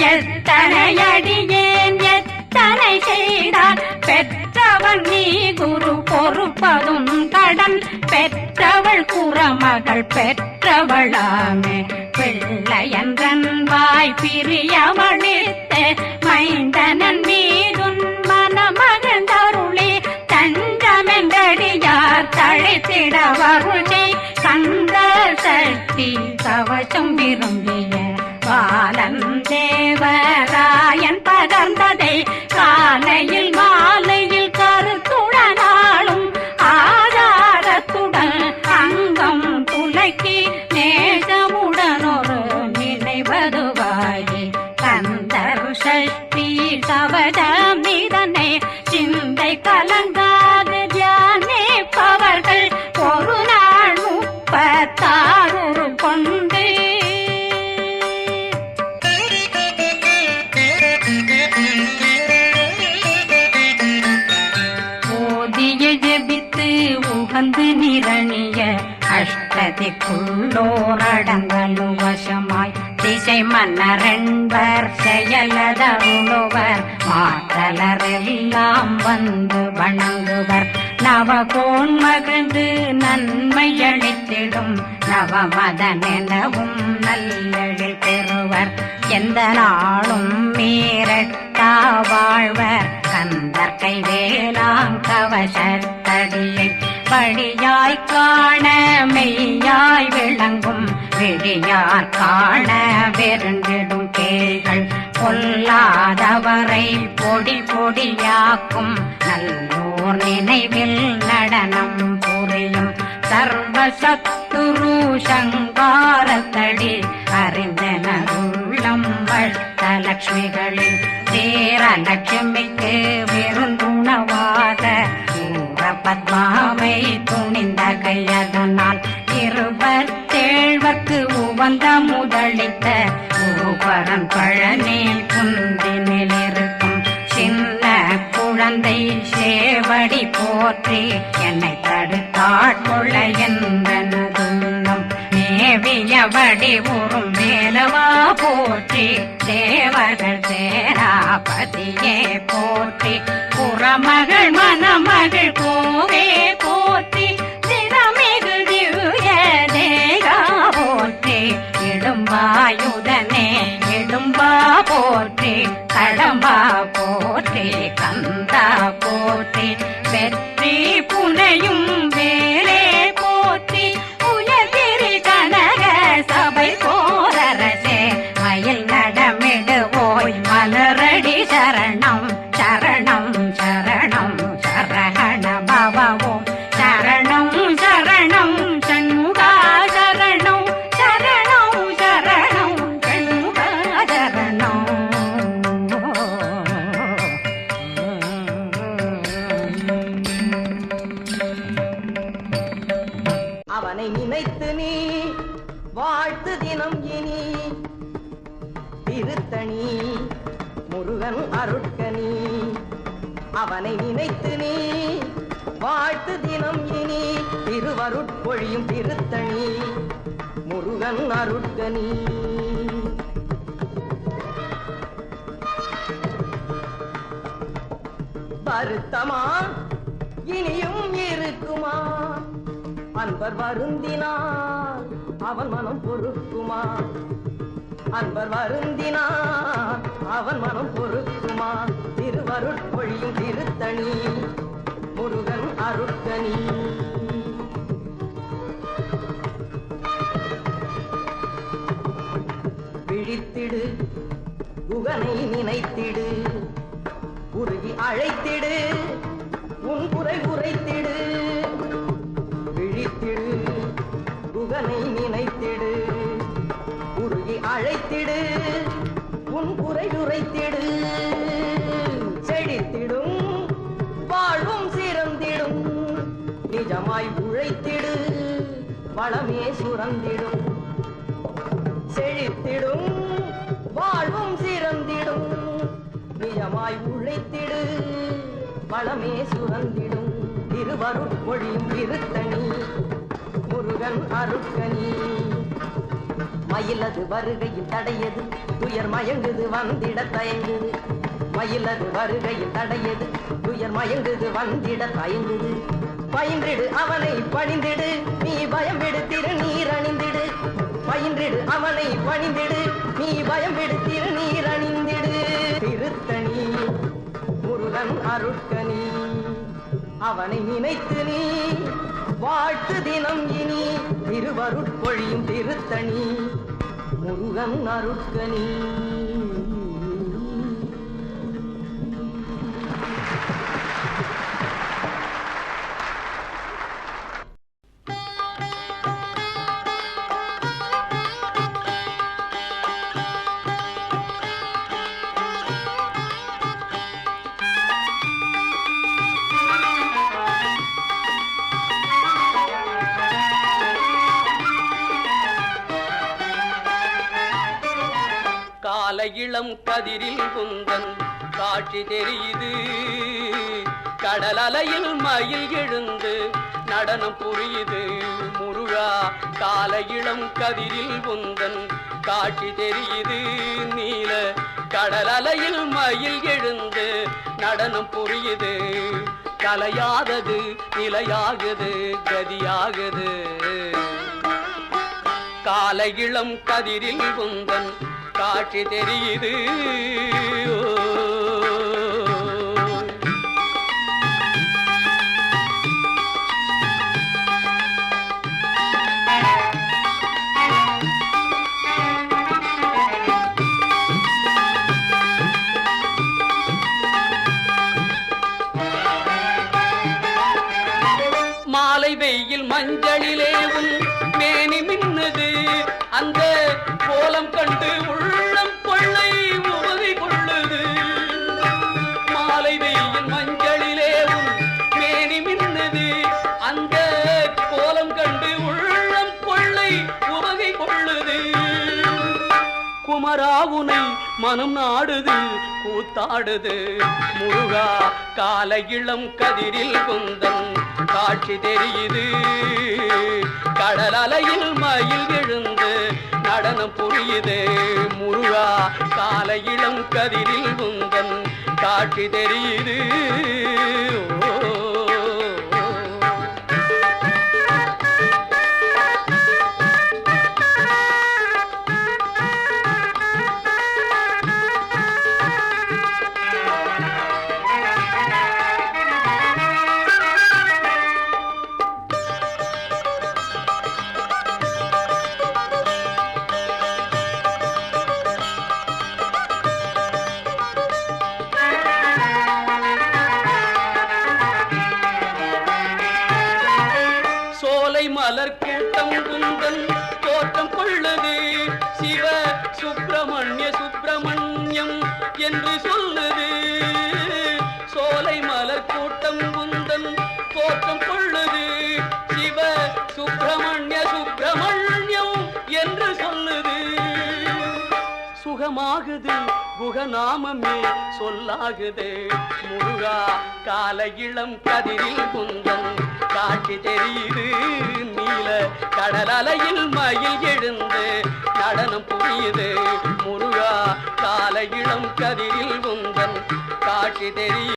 எத்தனையடியேன் எத்தனை செய்தார்? பெற்றவன் நீ குரு பொறுப்பதும் கடன். பெற்றவள் குறமகள் பெற்றவளாமே. பிள்ளையன்றன் வாய் பிரியவழித்த மைந்தனன் மீதுன் மனமகந்தருளி தஞ்சமெங்கடியார் தழைத்திட வருளை கந்த சக்தி கவசம் விரும்பி பாலன் தேவராயன் பகர்ந்ததை ஓதிய ஜெபித்து உகந்து நிரணிய அஷ்டதிக்குள்ளோரடங்கலு வசமாய். திசை மன்னரென்பர் செயலதருளுவர் மாற்றலரெல்லாம் வந்து வணங்குவர். நவகோன் மகிழ்ந்து நன்மை அளித்திடும் நவமதனெனவும் நல்லெழில் பெறுவர். எந்த நாளும் கண்டா வாழ்வர் கந்தற்கை வேளாங் கவசத்தடியை படியாய் காண மெய்யாய் விளங்கும் விழியார் காண வெருண்டிடும் கேள்கள் பொல்லாதவரை பொடி பொடியாக்கும் நல்லோர் நினைவில் நடனம் புரியும் சர்வசத்துரு சங்காரத்தடி அறிந்தனருள்ளம் வட்டலட்சுமிகளில் லட்சுமிக்கு விருந்துணவாத ஊர பத்மாவை துணிந்த கையதனால் இருபத்தேழ்வர்க்கு உவந்த முதலித்த ஊபரன் பழனில் குந்தினில் இருக்கும் சின்ன குழந்தை சேவடி போற்றி என்னை தடுத்தாட்கொள்ள என்பனதுள்ளம் மேவியபடி ஊரும் மேலவா போற்றி தேவர்கள் சேராபதியே போற்றி. புறமகள் மணமகள் கோவே போற்றி. மலரடி சரணம் சரணம் சரணம் சரண பவவோம் சரணம் சரணம் சண்முகா சரணம் சரணம் சரணம் சண்முகா சரணம். அவனை நினைத்து நீ வாழ்த்து தினம் இனி முருகன் அருட்கனி அவனை நினைத்து நீ. வாழ்த்து தினம் இனி திருவருட்பொழியும் திருத்தணி. முருகன் அருட்கனி வருத்தமா? இனியும் இருக்குமா? அன்பர் வருந்தினார் அவன் மனம் பொறுக்குமா? அன்பர் வருந்தினா அவன் மனம் பொறுக்குமா? திருவருட்பொழியும் திருத்தணி முருகன் அருட்கனி விழித்திடு குகனை நினைத்திடு உருகி அழைத்திடு உன் குறை குறைத்திடு விழித்திடு குகனை நினை உன் செழித்திடும் வாழ்வும் சிறந்திடும். நிஜமாய் உழைத்திடு வளமே சுரந்திடும். செழித்திடும் வாழ்வும் சிறந்திடும். நிஜமாய் உழைத்திடு வளமே சுரந்திடும். திருவருட்பொழியும் திருத்தணி முருகன் அருட்கனி மயிலது வருகையில் தடையது. துயர் மயங்குது வந்திட தயங்குது. மயிலது வருகையில் தடையது துயர் மயங்குது வந்திட தயங்குது. பயின்றிடு அவனை பணிந்திடு. நீ பயம் விடு நீர் அணிந்திடு. பயின்றிடு அவனை பணிந்திடு. நீ பயம் விடு நீர் அணிந்திடு. திருத்தணி முருகன் அருட்கணி. அவனை நினைத்து நீ வாழ்த்து தினம் இனி திருவருட்பொழியும் திருத்தணி. முருகன் அருட்கனி இளம் கதிரில் குந்தன். காட்சி தெரியுது. கடல் அலையில் மயில் எழுந்து நடனம் புரியுது. முருகா கால இளம் கதிரில் குந்தன். காட்சி தெரியுது. நீல கடல் அலையில் மயில் எழுந்து நடனம் புரியுது. கலையாதது நிலையாகுது கதியாகுது. கால இளம் கதிரில் குந்தன். காட்சி தெரியுது. ஓ. வெயில் மஞ்சளிலே உன் மேனி மின்னது. அந்த கோலம் கண்டு உள்ளம் குமராவுனை மனம் நாடுது கூத்தாடுது. முருகா கால இளம் கதிரில் குந்தன் காட்சி தெரியுது. கடல் அலையில் மயில் எழுந்து நடனம் புரியுது. முருகா கால இளம் கதிரில் குந்தன் காட்சி தெரியுது. ஓ மலர் கூட்டம் குந்தன் தோற்றம் கொள்ளுது. சிவ சுப்பிரமணிய சுப்பிரமணியம் என்று சொல்லுது. சோலை மலர் கூட்டம் குந்தன் தோற்றம் கொள்ளுது. சுகமாகுது குகநாமமே சொல்லாகுது. முருகா கால இளம் கதிரில் குந்தன். காட்சி தெரியுது நீல கடல் அலையில் மயில் எழுந்து. நடனம் புரியுது முருகா கால இளம் கதிரில் குந்தன். காட்சி தெரியுது.